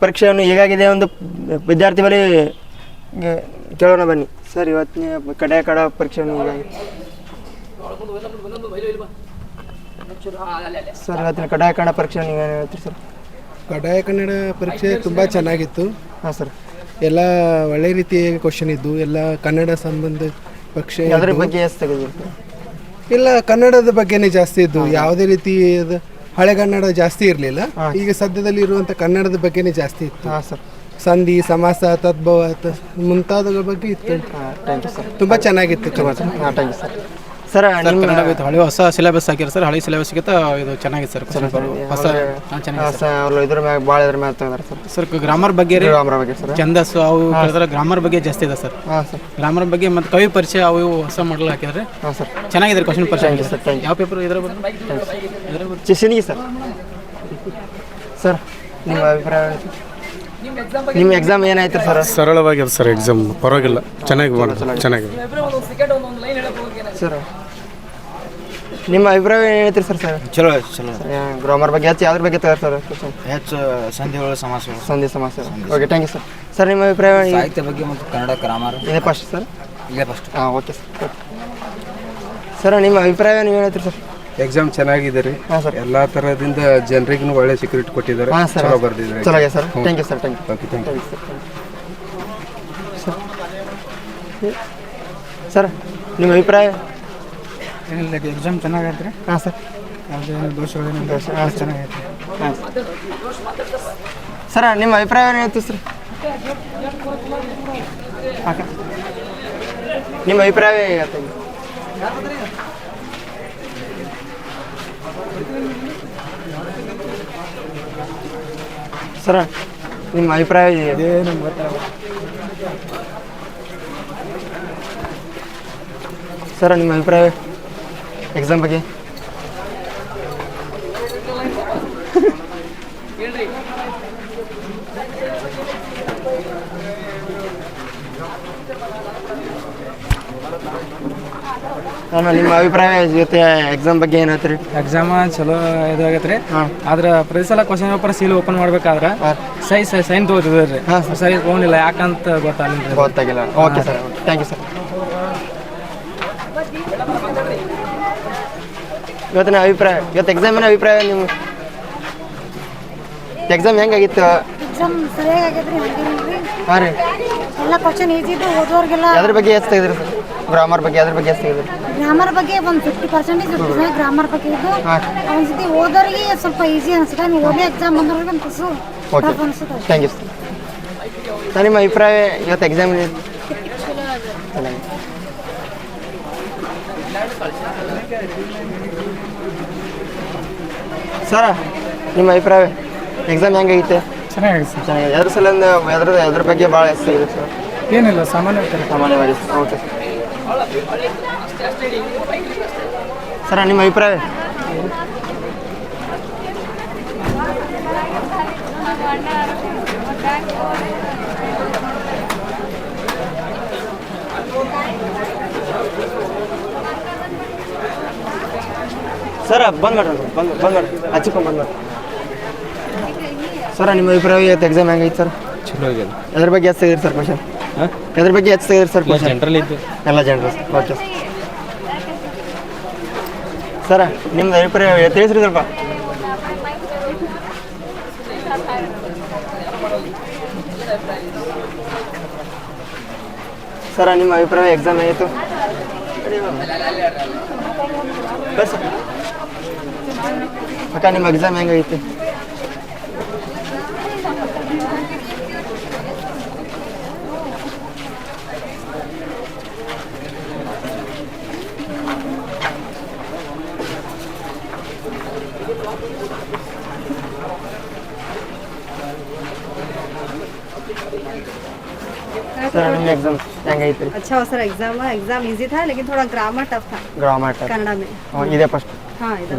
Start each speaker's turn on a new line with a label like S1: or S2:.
S1: ಪರೀಕ್ಷೆಯನ್ನು ಹೇಗಾಗಿದೆ ಒಂದು ವಿದ್ಯಾರ್ಥಿ ಬಳಿ ಕೇಳೋಣ ಬನ್ನಿ. ಸರ್ ಇವತ್ತಿನ ಕಡೆ ಕಡ ಪರೀಕ್ಷೆಯನ್ನು ಹೇಗಾಗಿದೆ? ಸರ್ ಇವತ್ತಿನ ಕಡ್ಡಾಯ ಕನ್ನಡ ಪರೀಕ್ಷೆ ನೀವು ಏನು ಹೇಳ್ತೀರಿ ಸರ್?
S2: ಕಡ್ಡಾಯ ಕನ್ನಡ ಪರೀಕ್ಷೆ ತುಂಬ ಚೆನ್ನಾಗಿತ್ತು.
S1: ಹಾಂ ಸರ್.
S2: ಎಲ್ಲ ಒಳ್ಳೆ ರೀತಿಯ ಕ್ವಶನ್ ಇದ್ದು ಎಲ್ಲ ಕನ್ನಡ ಸಂಬಂಧ ಪಕ್ಷ
S1: ಅದರ ಬಗ್ಗೆ ಎಷ್ಟು
S2: ಇಲ್ಲ ಕನ್ನಡದ ಬಗ್ಗೆನೇ ಜಾಸ್ತಿ ಇದ್ದು ಯಾವುದೇ ರೀತಿಯಾದ ಹಳೆಗನ್ನಡ ಜಾಸ್ತಿ ಇರಲಿಲ್ಲ. ಈಗ ಸದ್ಯದಲ್ಲಿ ಇರುವಂಥ ಕನ್ನಡದ ಬಗ್ಗೆನೇ ಜಾಸ್ತಿ ಇತ್ತು.
S1: ಸರ್.
S2: ಸಂಧಿ ಸಮಾಸ ತದ್ಭವ ಮುಂತಾದವುಗಳ ಬಗ್ಗೆ ಇತ್ತು. ತುಂಬ ಚೆನ್ನಾಗಿತ್ತು
S1: ಥ್ಯಾಂಕ್ ಯು ಸರ್ ಸರ್ ನಿಮ್ಮ
S3: ಕನ್ನಡ ವಿತ್ ಹಳೆ ಹೊಸ ಸಿಲೆಬಸ್ ಹಾಕಿರ ಸರ್ ಹಳೆ ಸಿಲೆಬಸ್ಗಿಂತ ಇದು ಚೆನ್ನಾಗಿದೆ ಸರ್ question paper. ಹೊಸ ಹಾಂ, ಚೆನ್ನಾಗಿದೆ
S1: ಸ- ಅವ್ರು ಇದ್ರ ಮ್ಯಾಗ ಭಾಳ ಇದ್ರ ಮ್ಯಾಗ ತೆಗೆದಾರೆ ಸರ್.
S3: ಸರ್ ಗ್ರಾಮರ್ ಬಗ್ಗೆ ರೀ
S1: ಗ್ರಾಮರ್ ಬಗ್ಗೆ ಸರ್.
S3: ಛಂದಸ್ಸು ಅವು ಕೇಳಿದ್ರೆ ಗ್ರಾಮರ್ ಬಗ್ಗೆ ಜಾಸ್ತಿ ಇದೆ ಸರ್.
S1: ಹಾಂ ಸರ್.
S3: ಗ್ರಾಮರ್ ಬಗ್ಗೆ ಮತ್ತು ಕವಿ ಪರಿಚಯ ಅವು ಇವು ಹೊಸ ಮಾಡಲ್ ಹಾಕಿದ್ರೆ
S1: ಹಾಂ ಸರ್.
S3: ಚೆನ್ನಾಗಿದೆ ಕ್ವಶನ್ ಪರಿಚಯ
S1: ಸರ್
S3: ಯಾವ ಪೇಪರ್ ಇದ್ರ ಬಗ್ಗೆ ಇದ್ರ ಬಗ್ಗೆ
S1: ಚಿಸಿನಿಗೆ ಸರ್. ಸರ್ ನಿಮ್ಮ ಅಭಿಪ್ರಾಯ? ನಿಮ್ಮ ಎಕ್ಸಾಮ್ ಏನಾಯ್ತು ಸರ್?
S4: ಸರಳವಾಗಿದೆ ಸರ್ ಎಕ್ಸಾಮ್ ಪರವಾಗಿಲ್ಲ. ಚೆನ್ನಾಗಿ ಮಾಡಿದ್ರು ಚೆನ್ನಾಗಿದೆ.
S1: ಸರ್ ನಿಮ್ಮ ಅಭಿಪ್ರಾಯ ಏನು ಹೇಳ್ತೀರಿ ಸರ್ ಸರ್?
S5: ಚಲೋ ಚಲೋ
S1: ಗ್ರಾಮರ್ ಬಗ್ಗೆ ಹೆಚ್ಚು ಯಾವ್ದ್ರ ಬಗ್ಗೆ ತಗೋರಿ ಸರ್? ಕ್ವಶನ್
S5: ಹೆಚ್ಚು ಸಂಧಿಗಳು ಸಮಾಸಗಳು
S1: ಸಂಧಿ ಸಮಸ್ಯೆ. Okay thank you sir sir ನಿಮ್ಮ ಅಭಿಪ್ರಾಯ ಏನು-
S5: ಸಾಹಿತ್ಯ ಬಗ್ಗೆ ಮತ್ತು ಕನ್ನಡ ಗ್ರಾಮರ್
S1: ಇದೆ ಫಸ್ಟ್ ಸರ್
S5: ಇಲ್ಲೇ ಫಸ್ಟ್
S1: ಹಾಂ ಓಕೆ ಸರ್ ಸರ್ ನಿಮ್ಮ ಅಭಿಪ್ರಾಯ ನೀವು ಹೇಳ್ತೀರಿ ಸರ್
S2: ಎಕ್ಸಾಮ್ ಚೆನ್ನಾಗಿದೆ ರೀ.
S1: ಹಾಂ ಸರ್
S2: ಎಲ್ಲ ತರದಿಂದ ಜನರಿಗೂ ಒಳ್ಳೆ ಸೆಕ್ಯೂರಿಟಿ ಕೊಟ್ಟಿದ್ದಾರೆ.
S1: ಹಾಂ ಸರ್
S2: ಚಲೋ ಬರ್ದಿದ್ದಾರೆ.
S1: ಚಲೋ ಆಗಿದೆ sir thank you sir thank you
S2: okay thank you
S1: sir ನಿಮ್ಮ ಅಭಿಪ್ರಾಯ?
S3: ಎಕ್ಸಾಮ್ ಚೆನ್ನಾಗೈತೆ ರೀ
S1: ಹಾಂ ಸರ್
S3: ಯಾವುದೇ ದೋಷಗಳೇನು
S1: ಹಾಂ ಸರ್ ಹಾಂ. ಸರ್ ನಿಮ್ಮ ಅಭಿಪ್ರಾಯ ಏನು ಹೇಳ್ತೀವಿ ಸರ್ ಅಕ್ಕ ನಿಮ್ಮ ಅಭಿಪ್ರಾಯ ಸರ ನಿಮ್ಮ ಅಭಿಪ್ರಾಯ ಇದೆ ಸರ ನಿಮ್ಮ ಅಭಿಪ್ರಾಯ? ಎಕ್ಸಾಮ್ ಬಗ್ಗೆ? ಅಣ್ಣ ನಿಮ್ಮ ಅಭಿಪ್ರಾಯ ಜೊತೆ ಎಕ್ಸಾಮ್ ಬಗ್ಗೆ ಏನಾಯ್ತು ರೀ
S3: ಎಕ್ಸಾಮ ಚಲೋ ಇದಾಗೈತೆ ರೀ
S1: ಹಾಂ.
S3: ಆದ್ರೆ ಪ್ರತಿ ಸಲ ಕ್ವಶನ್ ಪೇಪರ್ ಸೀಲ್ ಓಪನ್ ಮಾಡ್ಬೇಕಾದ್ರೆ ಸೈ ಸೈ ಸೈನ್ ತಗೋತಿದ್ರಿ ಸರಿ ತೊಗೊಂಡಿಲ್ಲ ಯಾಕಂತ ಗೊತ್ತಾಗಲಿಲ್ಲ
S1: ಗೊತ್ತಾಗಿಲ್ಲ. Okay sir thank you sir ಇವತ್ತಿನ ಅಭಿಪ್ರಾಯ ಇವತ್ತು ಎಕ್ಸಾಮಿನ ಅಭಿಪ್ರಾಯ ನಿಮ್ಮ ಎಕ್ಸಾಮ್ ಹೆಂಗಾಗಿತ್ತು?
S6: ಎಕ್ಸಾಮ್ ಸರಿಯಾಗಿ ಆಗೈತ್ರಿ ಹಂಗೇನಿಲ್ರಿ
S1: ಹಾಂ ರೀ.
S6: ಎಲ್ಲ ಕ್ವಶನ್ ಈಸಿ ಇದ್ದು ಓದೋರ್ಗೆಲ್ಲ
S1: ಅದ್ರ ಬಗ್ಗೆ ಎಷ್ಟು ತೆಗೆದ್ರಿ ಸರ್? ಗ್ರಾಮರ್ ಬಗ್ಗೆ ಅದ್ರ ಬಗ್ಗೆ ಎಷ್ಟು ತೆಗೆದ್ರಿ?
S6: ಗ್ರಾಮರ್ ಬಗ್ಗೆ ಒಂದು ಫಿಫ್ಟಿ ಪರ್ಸೆಂಟೇಜ್ ಗ್ರಾಮರ್ ಬಗ್ಗೆ ಇದ್ದು. ಒಂದ್ಸತಿ ಓದೋರಿಗೆ ಸ್ವಲ್ಪ ಈಸಿ ಅನ್ಸುತ್ತೆ ನೀವು ಓದಿ ಎಕ್ಸಾಮ್ ಬಂದವ್ರಿಗೆ ಒಂದು
S1: ಓಕೆ
S6: ಅನ್ಸುತ್ತೆ.
S1: ಥ್ಯಾಂಕ್ ಯು ಸರ್ ಸರ್ ನಿಮ್ಮ ಅಭಿಪ್ರಾಯ ಇವತ್ತು ಎಕ್ಸಾಮ್ ಸರ ನಿಮ್ಮ ಅಭಿಪ್ರಾಯ? ಎಕ್ಸಾಮ್ ಹೆಂಗಾಗಿತ್ತೆ
S3: ಚೆನ್ನಾಗಿದೆ ಸರ್.
S1: ಚೆನ್ನಾಗಿದೆ. ಎದ್ರ ಸಲಿಂದ ಎದ್ರ ಎದ್ರ ಬಗ್ಗೆ ಭಾಳ ಹೆಸರು ಇದೆ ಸರ್?
S3: ಏನಿಲ್ಲ ಸಾಮಾನ್ಯ
S1: ಸಾಮಾನ್ಯವಾಗಿ ಓಕೆ ಸರ್ ನಿಮ್ಮ ಅಭಿಪ್ರಾಯ? ಸರ ಬಂದ್ ಮಾಡ್ರಿ ಬಂದ್ ಬಂದ್ ಮಾಡಿ ಹಚ್ಚಿಕೊಂಡು ಬಂದ್ ಮಾಡಿ ಸರ ನಿಮ್ಮ ಅಭಿಪ್ರಾಯ ಇವತ್ತು ಎಕ್ಸಾಮ್ ಹೆಂಗೈತೆ ಸರ್?
S3: ಚಲೋ ಆಗಿದೆ
S1: ಅದ್ರ ಬಗ್ಗೆ ಎಷ್ಟು ತೆಗೆದಿರಿ ಸರ್ ಕ್ವಶನ್ ಅದ್ರ ಬಗ್ಗೆ ಎಷ್ಟು ತೆಗೆದಿರಿ ಸರ್ ಕ್ವಶನ್
S3: ಜನರಲ್ ಇತ್ತು
S1: ಎಲ್ಲ ಜನರಲ್ ಓಕೆ ಸರ ನಿಮ್ದು ಅಭಿಪ್ರಾಯ ತಿಳಿಸ್ರಿ ಸ್ವಲ್ಪ. ಸರ ನಿಮ್ಮ ಅಭಿಪ್ರಾಯ ಎಕ್ಸಾಮ್ ಆಯಿತು ಅಕ್ಕ ನಿಮ್ಮ ಎಕ್ಸಾಮ್ ಹೆಂಗೈತಿ ಸರ್ ನಿಮ್ಮ ಎಕ್ಸಾಮ್ ಹೆಂಗೈತಿ
S7: अच्छा हुआ सर एग्जाम एग्जाम इजी था लेकिन थोड़ा ग्रामर टफ था
S1: ಗ್ರಾಮರ್
S7: कन्नड़ा में
S1: ಇದೆ ಫಸ್ಟ್
S7: हाँ इधर